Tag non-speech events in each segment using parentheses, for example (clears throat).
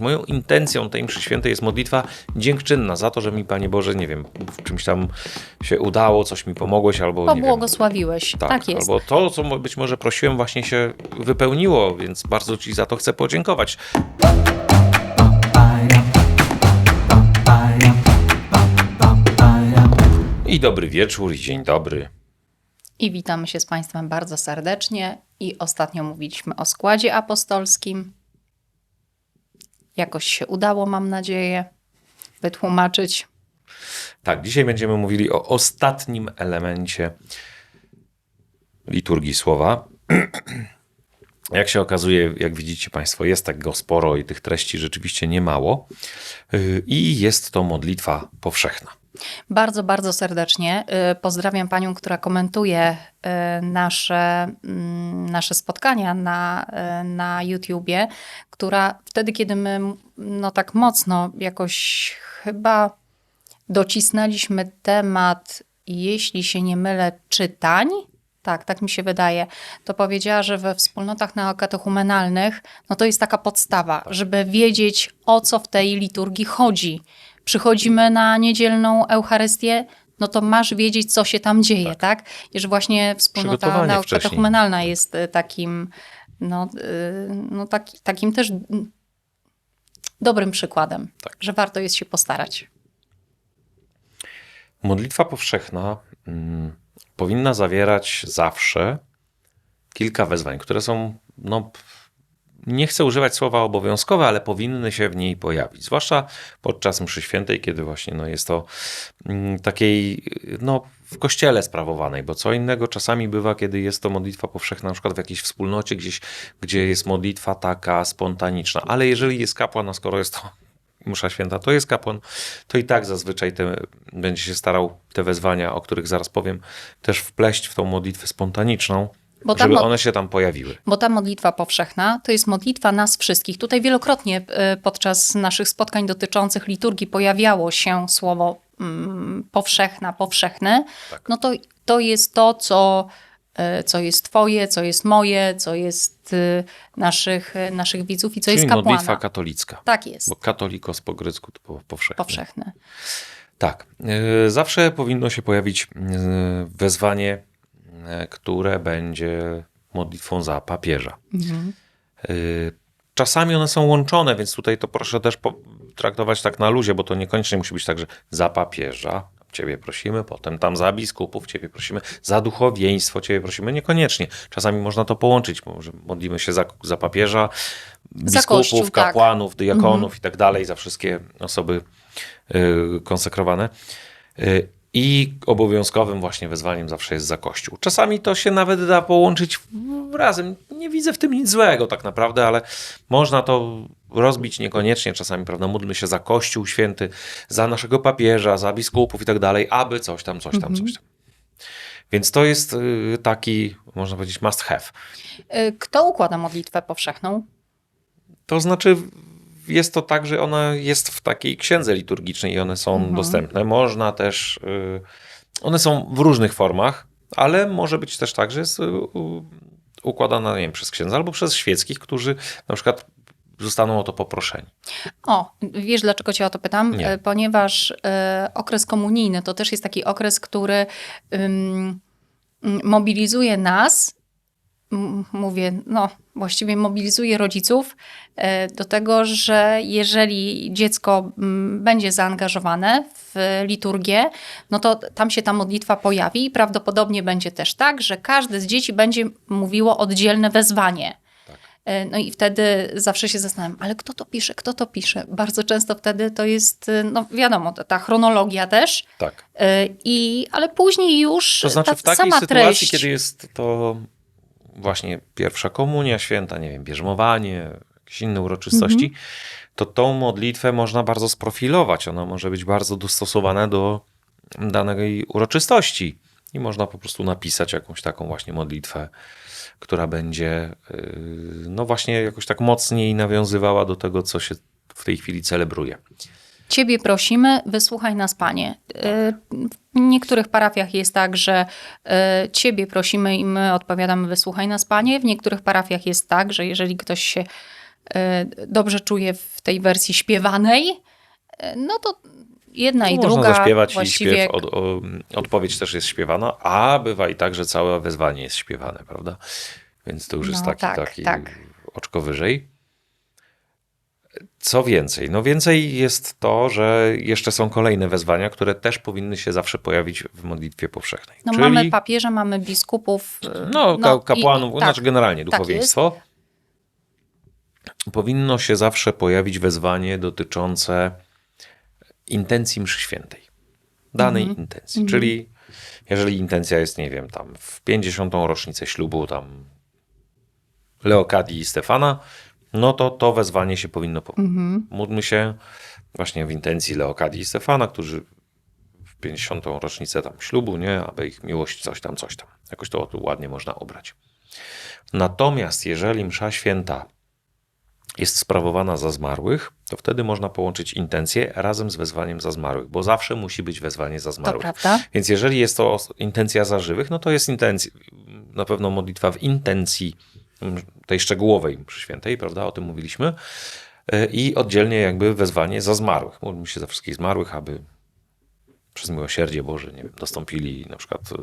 Moją intencją tej mszy świętej jest modlitwa dziękczynna za to, że mi, Panie Boże, nie wiem, w czymś tam się udało, coś mi pomogłeś, albo nie wiem. Tak, tak, jest. albo to, co być może prosiłem, właśnie się wypełniło, więc bardzo Ci za to chcę podziękować. I dobry wieczór, i dzień dobry. I witamy się z Państwem bardzo serdecznie. I ostatnio mówiliśmy o składzie apostolskim. Jakoś się udało, mam nadzieję, wytłumaczyć. Tak, dzisiaj będziemy mówili o ostatnim elemencie liturgii słowa. (clears throat) Jak się okazuje, jak widzicie Państwo, jest tego sporo i tych treści rzeczywiście niemało. Yy, I jest to modlitwa powszechna. Bardzo, bardzo serdecznie y, pozdrawiam Panią, która komentuje y, nasze, mm, nasze spotkania na, y, na YouTubie, która wtedy, kiedy my no tak mocno jakoś chyba docisnęliśmy temat, jeśli się nie mylę, czytań, tak, tak mi się wydaje, to powiedziała, że we wspólnotach neokatechumenalnych, no to jest taka podstawa, żeby wiedzieć, o co w tej liturgii chodzi. Przychodzimy na niedzielną Eucharystię, no to masz wiedzieć, co się tam dzieje, tak? I że właśnie wspólnota neokatechumenalna jest y, takim, no, y, no taki, takim też dobrym przykładem, Tak. że warto jest się postarać. Modlitwa powszechna mm, powinna zawierać zawsze kilka wezwań, które są, no, nie chcę używać słowa obowiązkowe, ale powinny się w niej pojawić. Zwłaszcza podczas mszy świętej, kiedy właśnie no, jest to mm, takiej, no, w kościele sprawowanej, bo co innego czasami bywa, kiedy jest to modlitwa powszechna, na przykład w jakiejś wspólnocie gdzieś, gdzie jest modlitwa taka spontaniczna. Ale jeżeli jest kapłan, a skoro jest to (laughs) msza święta, to jest kapłan, to i tak zazwyczaj te, będzie się starał te wezwania, o których zaraz powiem, też wpleść w tą modlitwę spontaniczną, Bo żeby one się tam pojawiły. Bo ta modlitwa powszechna to jest modlitwa nas wszystkich. Tutaj wielokrotnie y, podczas naszych spotkań dotyczących liturgii pojawiało się słowo mm, powszechna, powszechny. Tak. No to, to jest to, co, y, co jest Twoje, co jest moje, co jest y, naszych, naszych widzów i co Czyli jest kapłana. modlitwa katolicka. Tak jest, Bo katolikos po grecku to po- powszechny. powszechny. Tak. Zawsze powinno się pojawić wezwanie, które będzie modlitwą za papieża. Mhm. Yy, Czasami one są łączone, więc tutaj to proszę też traktować tak na luzie, bo to niekoniecznie musi być tak, że za papieża Ciebie prosimy, potem tam za biskupów Ciebie prosimy, za duchowieństwo Ciebie prosimy. Niekoniecznie. Czasami można to połączyć, bo że modlimy się za, za papieża, biskupów, Kościół, tak. kapłanów, diakonów i tak dalej, za wszystkie osoby y, konsekrowane. Y, I obowiązkowym właśnie wezwaniem zawsze jest za Kościół. Czasami to się nawet da połączyć razem. Nie widzę w tym nic złego tak naprawdę, ale można to rozbić niekoniecznie. Czasami, prawda, módlmy się za Kościół święty, za naszego papieża, za biskupów i tak dalej, aby coś tam, coś tam, coś tam. Więc to jest y, taki, można powiedzieć, must have. Y, Kto układa modlitwę powszechną? To znaczy, jest to tak, że ona jest w takiej księdze liturgicznej i one są dostępne. Można też, y, one są w różnych formach, ale może być też tak, że jest y, układana, nie wiem, przez księdza albo przez świeckich, którzy na przykład zostaną o to poproszeni. O, wiesz dlaczego cię o to pytam? Nie. E, Ponieważ e, okres komunijny to też jest taki okres, który m, mobilizuje nas, mówię, no właściwie mobilizuje rodziców e, do tego, że jeżeli dziecko będzie zaangażowane w liturgię, no to tam się ta modlitwa pojawi i prawdopodobnie będzie też tak, że każde z dzieci będzie mówiło oddzielne wezwanie. E, No i wtedy zawsze się zastanawiam, ale kto to pisze, kto to pisze? Bardzo często wtedy to jest, e, no wiadomo, ta, chronologia też, Tak. i, ale później już To znaczy ta w takiej sytuacji, treść. kiedy jest to właśnie pierwsza komunia święta, nie wiem, bierzmowanie, jakieś inne uroczystości, to tą modlitwę można bardzo sprofilować. Ona może być bardzo dostosowana do danej uroczystości. I można po prostu napisać jakąś taką właśnie modlitwę, która będzie yy, no właśnie jakoś tak mocniej nawiązywała do tego, co się w tej chwili celebruje. Ciebie prosimy, wysłuchaj nas, Panie. E, W niektórych parafiach jest tak, że e, Ciebie prosimy i my odpowiadamy, wysłuchaj nas, Panie. W niektórych parafiach jest tak, że jeżeli ktoś się e, dobrze czuje w tej wersji śpiewanej, no to jedna i Można druga zaśpiewać i właściwie śpiew, od, o, odpowiedź też jest śpiewana, a bywa i tak, że całe wezwanie jest śpiewane, prawda? Więc to już jest No, taki, tak, taki tak. oczko wyżej. Co więcej? No więcej jest to, że jeszcze są kolejne wezwania, które też powinny się zawsze pojawić w modlitwie powszechnej. no, Czyli, mamy papieża, mamy biskupów. e, no, i- kapłanów, tak, znaczy generalnie tak duchowieństwo. powinno się zawsze pojawić wezwanie dotyczące intencji mszy świętej. Danej Mhm. intencji. Czyli jeżeli intencja jest, nie wiem, tam w 50. rocznicę ślubu tam Leokadii i Stefana, no to to wezwanie się powinno po... Mhm. Módlmy się właśnie w intencji Leokadii i Stefana, którzy w 50. rocznicę tam ślubu, nie, aby ich miłość coś tam, coś tam. Jakoś to tu ładnie można obrać. Natomiast jeżeli msza święta jest sprawowana za zmarłych, to wtedy można połączyć intencję razem z wezwaniem za zmarłych, bo zawsze musi być wezwanie za To zmarłych. prawda. Więc jeżeli jest to intencja za żywych, no to jest intencja, na pewno modlitwa w intencji tej szczegółowej mszy świętej, prawda, o tym mówiliśmy. Y, I oddzielnie jakby wezwanie za zmarłych. Módlmy się za wszystkich zmarłych, aby przez miłosierdzie Boże, nie wiem, dostąpili na przykład y,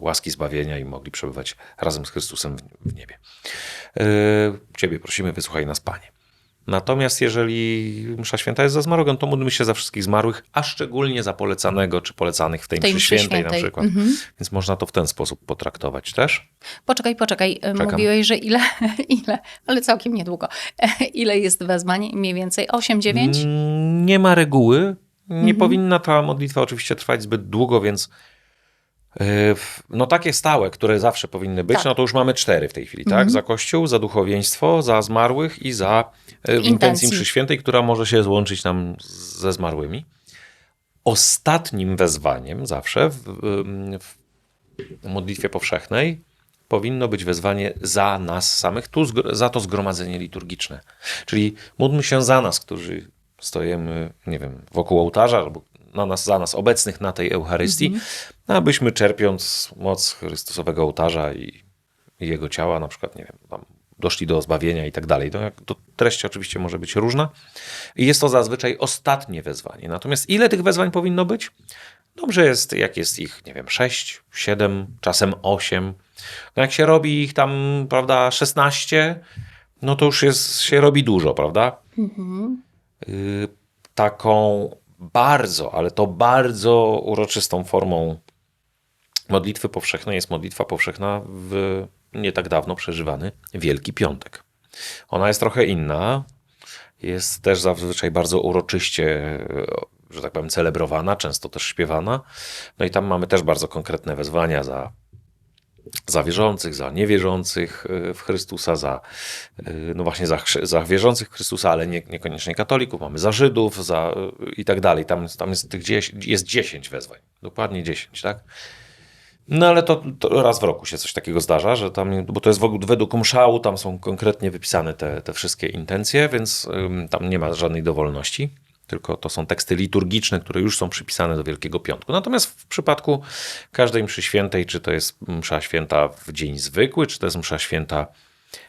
łaski zbawienia i mogli przebywać razem z Chrystusem w, niebie. Y, Ciebie prosimy, wysłuchaj nas, Panie. Natomiast jeżeli msza święta jest za zmarłego, no to módlmy się za wszystkich zmarłych, a szczególnie za polecanego czy polecanych w tej, tej mszy mszy świętej, na świętej. przykład. Mhm. Więc można to w ten sposób potraktować też. Poczekaj, poczekaj. e, Mówiłeś, że ile, (laughs) ile, ale całkiem niedługo. Ile jest wezwań? Mniej więcej 8, 9? Mm, Nie ma reguły. Nie Mhm. powinna ta modlitwa oczywiście trwać zbyt długo, więc no takie stałe, które zawsze powinny być, Tak. no to już mamy cztery w tej chwili, tak? Mhm. Za Kościół, za duchowieństwo, za zmarłych i za yy, intencji Intencji. mszy świętej, która może się złączyć nam ze zmarłymi. Ostatnim wezwaniem zawsze w, w modlitwie powszechnej powinno być wezwanie za nas samych, tu za to zgromadzenie liturgiczne. Czyli módlmy się za nas, którzy stoimy, nie wiem, wokół ołtarza, albo na nas, za nas obecnych na tej Eucharystii, abyśmy czerpiąc moc Chrystusowego ołtarza i, i Jego ciała, na przykład, nie wiem, tam doszli do zbawienia i tak dalej. To, to treść oczywiście może być różna. I jest to zazwyczaj ostatnie wezwanie. Natomiast ile tych wezwań powinno być? Dobrze jest, jak jest ich, nie wiem, 6, 7, czasem 8. No jak się robi ich tam, prawda, 16, no to już jest, się robi dużo, prawda? Mhm. Y, taką bardzo, ale to bardzo uroczystą formą modlitwy powszechnej jest modlitwa powszechna w nie tak dawno przeżywany Wielki Piątek. Ona jest trochę inna, jest też zazwyczaj bardzo uroczyście, że tak powiem, celebrowana, często też śpiewana. No i tam mamy też bardzo konkretne wezwania za, za wierzących, za niewierzących e, w Chrystusa, za, e, no właśnie za, za wierzących w Chrystusa, ale nie, niekoniecznie katolików, mamy za Żydów, za e, i tak dalej. Tam, tam jest tych 10, jest 10 wezwań, dokładnie 10, tak? No ale to, to raz w roku się coś takiego zdarza, że tam, bo to jest według mszału, tam są konkretnie wypisane te, te wszystkie intencje, więc ym, tam nie ma żadnej dowolności, tylko to są teksty liturgiczne, które już są przypisane do Wielkiego Piątku. Natomiast w przypadku każdej mszy świętej, czy to jest msza święta w dzień zwykły, czy to jest msza święta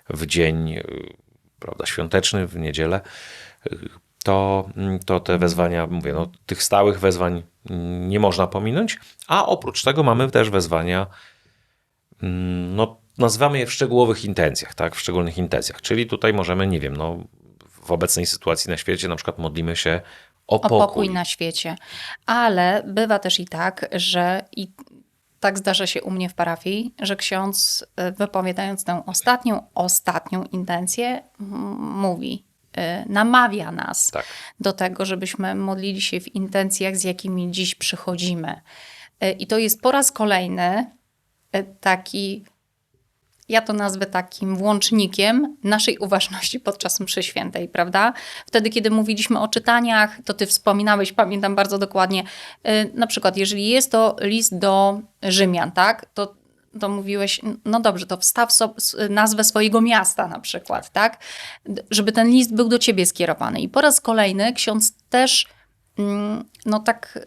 w dzień y, prawda, świąteczny, w niedzielę, y, to, mm, to te wezwania, mówię, no, tych stałych wezwań mm, nie można pominąć, a oprócz tego mamy też wezwania, mm, no, nazywamy je w szczegółowych intencjach, tak, w szczególnych intencjach, czyli tutaj możemy, nie wiem, no, w obecnej sytuacji na świecie na przykład modlimy się o O pokój. pokój na świecie. Ale bywa też i tak, że i tak zdarza się u mnie w parafii, że ksiądz y, wypowiadając tę ostatnią, ostatnią intencję mówi, y, namawia nas Tak. do tego, żebyśmy modlili się w intencjach, z jakimi dziś przychodzimy. Y, I to jest po raz kolejny taki, ja to nazwę takim włącznikiem naszej uważności podczas mszy świętej, prawda? Wtedy, kiedy mówiliśmy o czytaniach, to ty wspominałeś, pamiętam bardzo dokładnie, y, na przykład, jeżeli jest to list do Rzymian, tak, to to mówiłeś, no dobrze, to wstaw so, nazwę swojego miasta na przykład, tak? Żeby ten list był do ciebie skierowany. I po raz kolejny ksiądz też, mm, no tak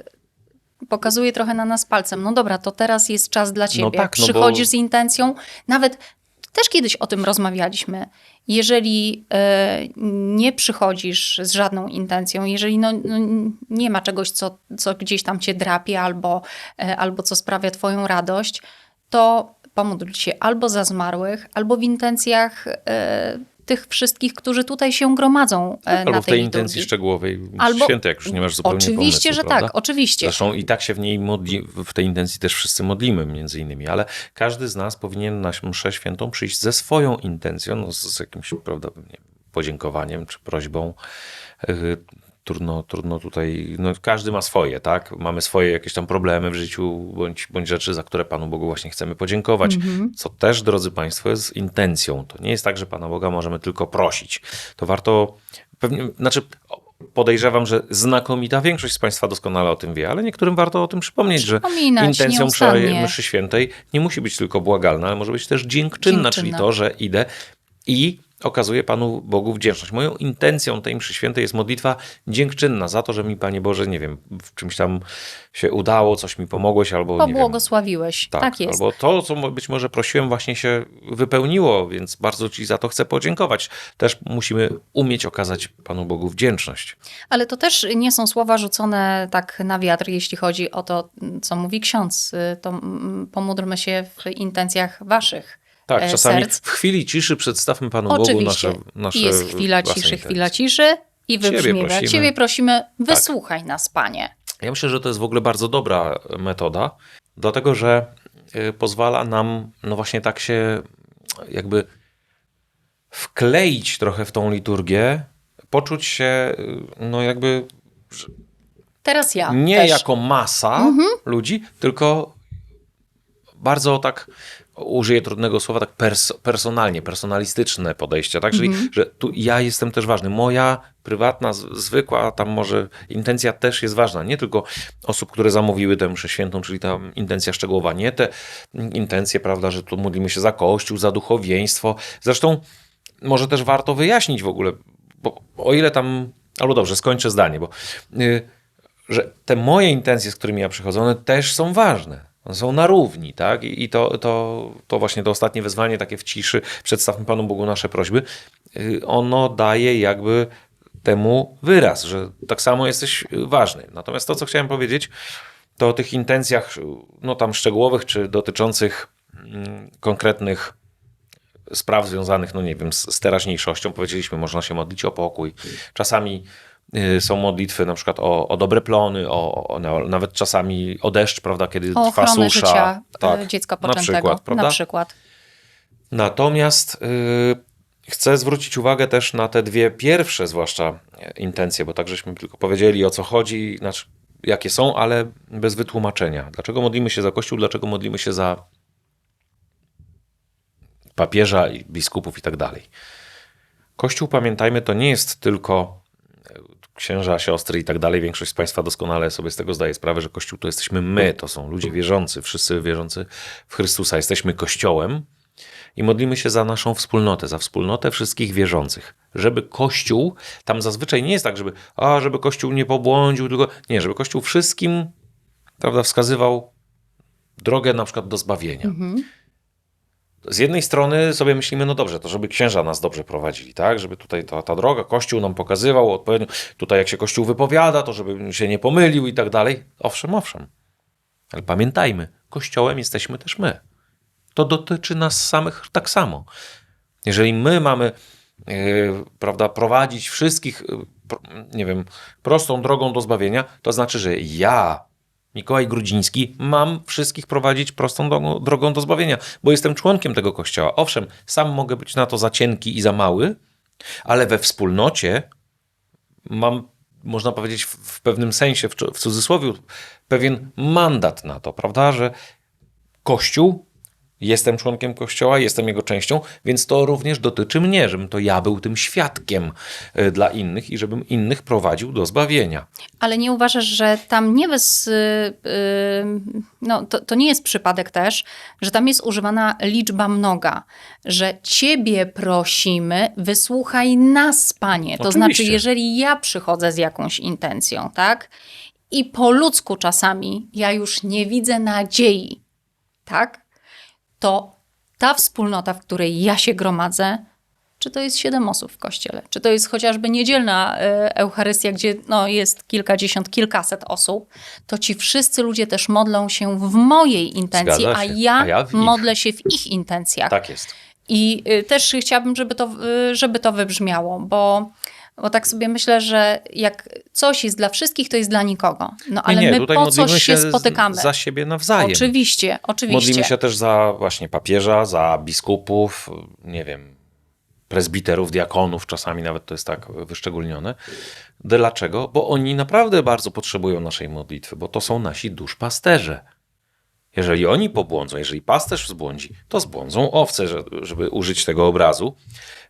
pokazuje trochę na nas palcem. No dobra, to teraz jest czas dla ciebie. tak, no bo- Przychodzisz z intencją, nawet Też kiedyś o tym rozmawialiśmy. Jeżeli e, nie przychodzisz z żadną intencją, jeżeli no, no, nie ma czegoś, co, co gdzieś tam cię drapie albo, e, albo co sprawia twoją radość, to pomódl się albo za zmarłych, albo w intencjach e, tych wszystkich, którzy tutaj się gromadzą Albo na w tej tej liturgii. intencji szczegółowej Albo- świętej, jak już nie masz zupełnie Oczywiście, pomysłu, że prawda? tak, oczywiście. Zresztą i tak się w niej modli, w tej intencji też wszyscy modlimy między innymi, ale każdy z nas powinien na mszę świętą przyjść ze swoją intencją, no, z, z jakimś, prawda, nie podziękowaniem czy prośbą. Trudno, trudno tutaj, no każdy ma swoje, tak? Mamy swoje jakieś tam problemy w życiu, bądź, bądź rzeczy, za które Panu Bogu właśnie chcemy podziękować. Co też, drodzy Państwo, jest intencją. To nie jest tak, że Pana Boga możemy tylko prosić. To warto, pewnie, znaczy podejrzewam, że znakomita większość z Państwa doskonale o tym wie, ale niektórym warto o tym przypomnieć, że intencją mszy, świętej nie musi być tylko błagalna, ale może być też dziękczynna, czyli Dziękczynna. to, że idę i okazuję Panu Bogu wdzięczność. Moją intencją tej mszy świętej jest modlitwa dziękczynna za to, że mi, Panie Boże, nie wiem, w czymś tam się udało, coś mi pomogłeś, albo Pobłogosławiłeś. Tak, tak, jest. albo to, co być może prosiłem, właśnie się wypełniło, więc bardzo Ci za to chcę podziękować. Też musimy umieć okazać Panu Bogu wdzięczność. Ale to też nie są słowa rzucone tak na wiatr, jeśli chodzi o to, co mówi ksiądz. Y, To mm, pomódlmy się w intencjach waszych. Tak, e, czasami serc. w chwili ciszy przedstawmy Panu Bogu Oczywiście. nasze, nasze I jest chwila ciszy, intencje. chwila ciszy i Ciebie wybrzmiewa. prosimy. Tak. Ciebie prosimy, wysłuchaj nas, Panie. Ja myślę, że to jest w ogóle bardzo dobra metoda, dlatego że y, pozwala nam, no właśnie tak się jakby wkleić trochę w tą liturgię, poczuć się, y, no jakby Teraz ja nie też. jako masa ludzi, tylko bardzo tak, użyję trudnego słowa, tak pers personalnie, personalistyczne podejście, tak? Czyli, że tu ja jestem też ważny. Moja prywatna, zwykła, tam może intencja też jest ważna. Nie tylko osób, które zamówiły tę mszę świętą, czyli ta intencja szczegółowa, nie te intencje, prawda, że tu modlimy się za Kościół, za duchowieństwo. Zresztą może też warto wyjaśnić w ogóle, bo o ile tam, albo dobrze, skończę zdanie, bo y, że te moje intencje, z którymi ja przychodzę, one też są ważne. Są na równi, tak? I to, to, to właśnie to ostatnie wezwanie, takie w ciszy, przedstawmy Panu Bogu nasze prośby, y, ono daje jakby temu wyraz, że tak samo jesteś ważny. Natomiast to, co chciałem powiedzieć, to o tych intencjach, no tam szczegółowych, czy dotyczących mm, konkretnych spraw związanych, no nie wiem, z, z teraźniejszością. Powiedzieliśmy, można się modlić o pokój. Czasami są modlitwy na przykład o, o dobre plony, o, o, nawet czasami o deszcz, prawda, kiedy O trwa susza. życia tak, e, dziecka na poczętego. przykład, prawda? Na przykład. Natomiast y, chcę zwrócić uwagę też na te dwie pierwsze, zwłaszcza e, intencje, bo tak żeśmy tylko powiedzieli o co chodzi, znaczy jakie są, ale bez wytłumaczenia. Dlaczego modlimy się za Kościół, dlaczego modlimy się za papieża, i biskupów i tak dalej. Kościół, pamiętajmy, to nie jest tylko księża, siostry i tak dalej. Większość z Państwa doskonale sobie z tego zdaje sprawę, że Kościół to jesteśmy my, to są ludzie wierzący, wszyscy wierzący w Chrystusa. Jesteśmy Kościołem i modlimy się za naszą wspólnotę, za wspólnotę wszystkich wierzących. Żeby Kościół, tam zazwyczaj nie jest tak, żeby, a, żeby Kościół nie pobłądził, tylko nie, żeby Kościół wszystkim, prawda, wskazywał drogę na przykład do zbawienia. Z jednej strony sobie myślimy, no dobrze, to żeby księża nas dobrze prowadzili, tak? Żeby tutaj ta, ta droga, Kościół nam pokazywał odpowiednio, tutaj jak się Kościół wypowiada, to żeby się nie pomylił i tak dalej. Owszem, owszem. Ale pamiętajmy, Kościołem jesteśmy też my. To dotyczy nas samych tak samo. Jeżeli my mamy, yy, prawda, prowadzić wszystkich, yy, nie wiem, prostą drogą do zbawienia, to znaczy, że ja, Mikołaj Grudziński, mam wszystkich prowadzić prostą drogą, do zbawienia, bo jestem członkiem tego kościoła. Owszem, sam mogę być na to za cienki i za mały, ale we wspólnocie mam, można powiedzieć, w, pewnym sensie, w cudzysłowie, pewien mandat na to, prawda, że Kościół, jestem członkiem Kościoła, jestem jego częścią, więc to również dotyczy mnie, żebym to ja był tym świadkiem e, dla innych i żebym innych prowadził do zbawienia. Ale nie uważasz, że tam nie bez. y, y, No, to, to nie jest przypadek też, że tam jest używana liczba mnoga, że Ciebie prosimy, wysłuchaj nas, Panie. To Oczywiście. znaczy, jeżeli ja przychodzę z jakąś intencją, tak? I po ludzku czasami ja już nie widzę nadziei, tak? To ta wspólnota, w której ja się gromadzę, czy to jest siedem osób w kościele, czy to jest chociażby niedzielna e, Eucharystia, gdzie no, jest kilkadziesiąt, kilkaset osób, to ci wszyscy ludzie też modlą się w mojej intencji, a ja, A ja modlę się w ich intencjach. Tak jest. I y, też chciałabym, żeby to, y, żeby to wybrzmiało, bo, bo tak sobie myślę, że jak coś jest dla wszystkich, to jest dla nikogo. No ale nie, nie, my po coś się spotykamy. za siebie nawzajem. Oczywiście, oczywiście. Modlimy się też za właśnie papieża, za biskupów, nie wiem, prezbiterów, diakonów, czasami nawet to jest tak wyszczególnione. Dlaczego? Bo oni naprawdę bardzo potrzebują naszej modlitwy, bo to są nasi duszpasterze. Jeżeli oni pobłądzą, jeżeli pasterz zbłądzi, to zbłądzą owce, że- żeby użyć tego obrazu,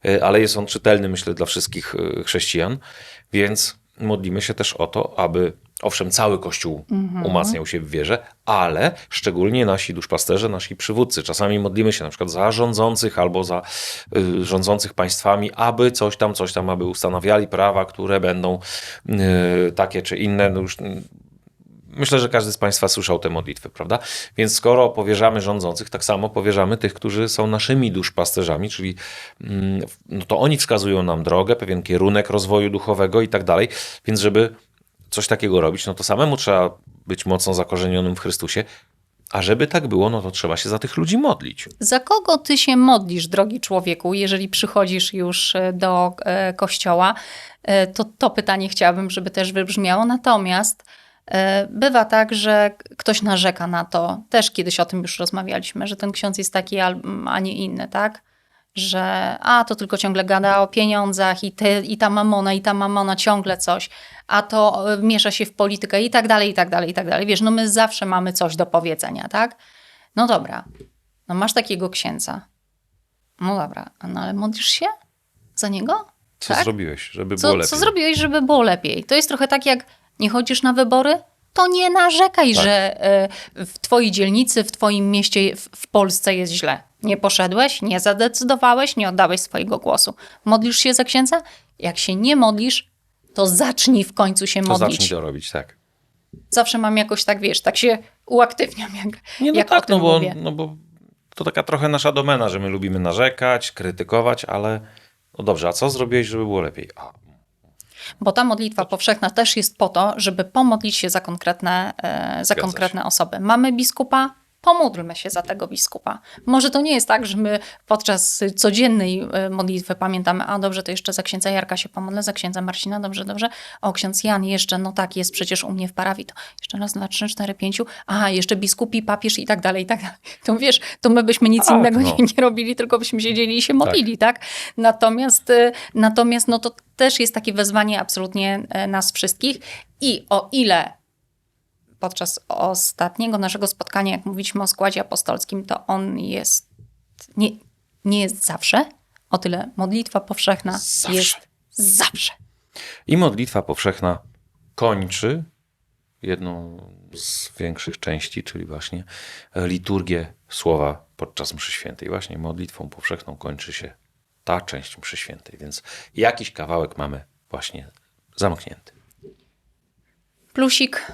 E, ale jest on czytelny, myślę, dla wszystkich e, chrześcijan, więc modlimy się też o to, aby owszem, cały Kościół umacniał się w wierze, ale szczególnie nasi duszpasterze, nasi przywódcy. Czasami modlimy się na przykład za rządzących albo za y, rządzących państwami, aby coś tam, coś tam, aby ustanawiali prawa, które będą y, takie czy inne. No już, Myślę, że każdy z Państwa słyszał te modlitwy, prawda? Więc skoro powierzamy rządzących, tak samo powierzamy tych, którzy są naszymi duszpasterzami, czyli mm, no to oni wskazują nam drogę, pewien kierunek rozwoju duchowego i tak dalej. Więc żeby coś takiego robić, no to samemu trzeba być mocno zakorzenionym w Chrystusie. A żeby tak było, no to trzeba się za tych ludzi modlić. Za kogo ty się modlisz, drogi człowieku, jeżeli przychodzisz już e, do e, kościoła? E, To to pytanie chciałabym, żeby też wybrzmiało. Natomiast bywa tak, że ktoś narzeka na to, też kiedyś o tym już rozmawialiśmy, że ten ksiądz jest taki, a nie inny, tak? Że a to tylko ciągle gada o pieniądzach i, te, i ta mamona, i ta mamona ciągle coś, a to e, miesza się w politykę i tak dalej, i tak dalej, i tak dalej. Wiesz, no my zawsze mamy coś do powiedzenia, tak? No dobra, no masz takiego księdza. No dobra, no ale modlisz się za niego? Co Tak? zrobiłeś, żeby było Co, lepiej? co zrobiłeś, żeby było lepiej? To jest trochę tak, jak nie chodzisz na wybory, to nie narzekaj, Tak. że e, w twojej dzielnicy, w twoim mieście, w, Polsce jest źle. Nie poszedłeś, nie zadecydowałeś, nie oddałeś swojego głosu. Modlisz się za księdza? Jak się nie modlisz, to zacznij w końcu się to modlić. zacznij to robić, tak. Zawsze mam jakoś tak, wiesz, tak się uaktywniam, jak, Nie, no jak tak, no bo, mówię. no bo to taka trochę nasza domena, że my lubimy narzekać, krytykować, ale no dobrze, a co zrobiłeś, żeby było lepiej? A, Bo ta modlitwa powszechna też jest po to, żeby pomodlić się za konkretne, e, za Zgadza konkretne osoby. Mamy biskupa, pomódlmy się za tego biskupa. Może to nie jest tak, że my podczas codziennej e, modlitwy pamiętamy, a dobrze, to jeszcze za księdza Jarka się pomodlę, za księdza Marcina, dobrze, dobrze. O, ksiądz Jan jeszcze, no tak, jest przecież u mnie w parafii, to jeszcze raz, dwa, trzy, cztery, pięciu, aha, jeszcze biskupi, papież i tak dalej, i tak dalej. To wiesz, to my byśmy nic Tak, innego no. nie, nie robili, tylko byśmy siedzieli i się modlili, tak? Natomiast, y, natomiast no to też jest takie wezwanie absolutnie e, nas wszystkich i o ile podczas ostatniego naszego spotkania, jak mówiliśmy o składzie apostolskim, to on jest, nie, nie jest zawsze, o tyle modlitwa powszechna Zawsze. jest zawsze. I modlitwa powszechna kończy jedną z większych części, czyli właśnie liturgię słowa podczas mszy świętej. Właśnie modlitwą powszechną kończy się ta część mszy świętej, więc jakiś kawałek mamy właśnie zamknięty. Plusik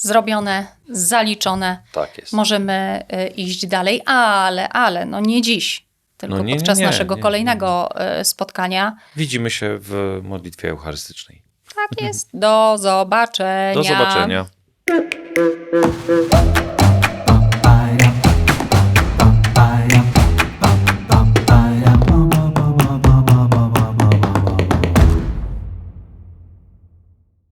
zrobione, zaliczone. Tak jest. Możemy y, iść dalej, ale, ale, no nie dziś, tylko No nie, podczas nie, naszego nie, kolejnego y, spotkania. Widzimy się w modlitwie eucharystycznej. Tak jest. Do zobaczenia. Do zobaczenia.